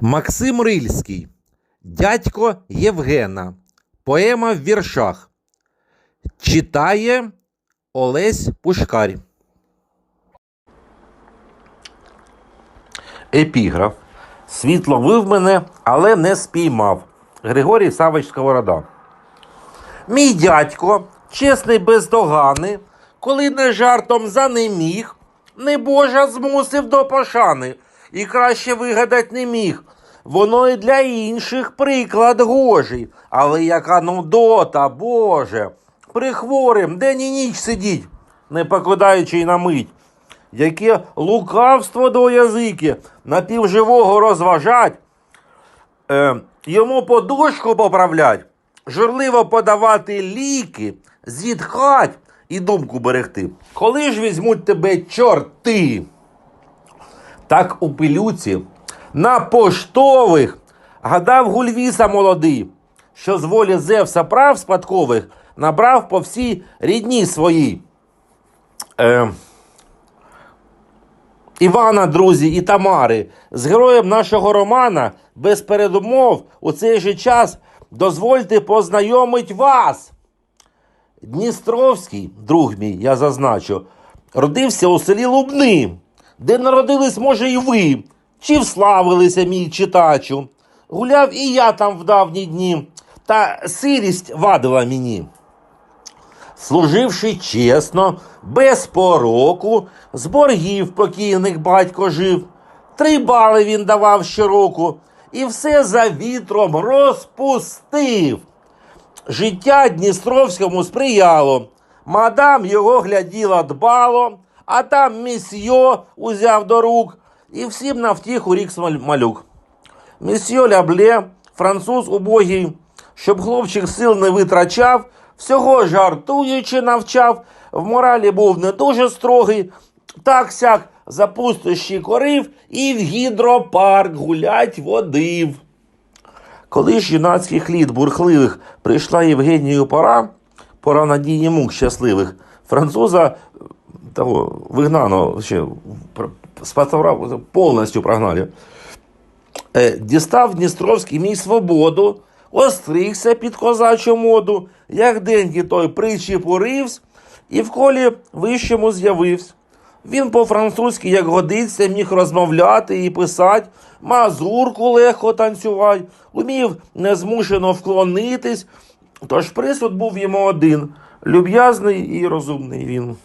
Максим Рильський, дядько Євгена. Поема в віршах. Читає Олесь Пушкар. Епіграф. Світ ловив мене, але не спіймав. Григорій Савич Сковорода. Мій дядько, чесний бездоганий, коли не жартом занеміг, небожа змусив до пошани і краще вигадать не міг. Воно і для інших приклад гожий, але яка нудота, Боже, при хворим день і ніч сидіть, не покидаючи й на мить. Яке лукавство до язики напівживого розважать, е, йому подушку поправлять, журливо подавати ліки, зітхать і думку берегти. Коли ж візьмуть тебе чорти? Так у пилюці на поштових гадав гульвіса молодий, що з волі Зевса прав спадкових набрав по всій рідні своїй. Е, Івана, друзі, і Тамари, з героєм нашого романа без передумов у цей же час дозвольте познайомить вас. Дністровський, друг мій, я зазначу, родився у селі Лубни, де народились, може, і ви, чи вславилися, мій читачу. Гуляв і я там в давні дні, та сирість вадила мені служивши чесно, без пороку, з боргів покійних батько жив. Три бали він давав щороку і все за вітром розпустив. Життя Дністровському сприяло. Мадам його гляділа дбало, а там місьйо узяв до рук і всім на втіху рік малюк. Месьє Лябле, француз убогий, щоб хлопчик сил не витрачав, всього жартуючи навчав, в моралі був не дуже строгий, так сяк за пустощі корив і в гідропарк гулять водив. Коли ж юнацьких літ бурхливих прийшла Євгенію пора, пора надії мук щасливих, француза того вигнано ще пр- з фотограф- повністю прогнали. Е, дістав Дністровський мій свободу, остригся під козачу моду, як деньги той причепуривсь, і в колі вищому з'явився. Він по-французьки, як годиться, міг розмовляти і писати, мазурку легко танцювати, умів незмушено вклонитись. Тож присуд був йому один люб'язний і розумний він.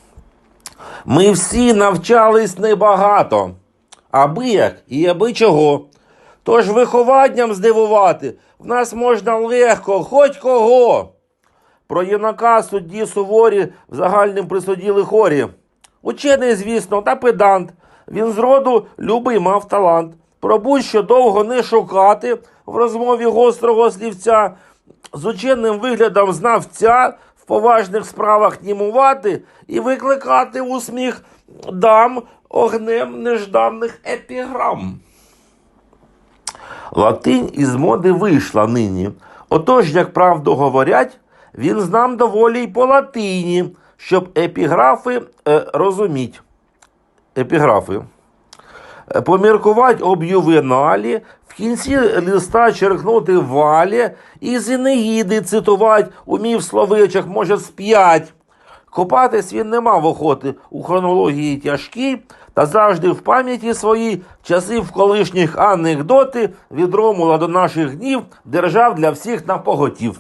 Ми всі навчались небагато, аби як і аби чого. Тож вихованням здивувати в нас можна легко, хоч кого. Про юнака судді суворі в загальним присуділи хорі. Учений, звісно, та педант. Він зроду любий мав талант. Про будь-що довго не шукати в розмові гострого слівця. З ученим виглядом знавця поважних справах німувати і викликати у сміх дам огнем нежданих епіграм. Латинь із моди вийшла нині. Отож, як правду говорять, він знам доволі й по латині, щоб епіграфи е, розуміть. Епіграфи. Е, Поміркувати об ювеналі, кінці листа черкнути валі, і зінеїди цитувати умів словичах, може, з п'ять. Копатись він не мав охоти у хронології тяжкій, та завжди в пам'яті своїй часи в колишніх анекдоти від Ромула до наших днів держав для всіх на поготів.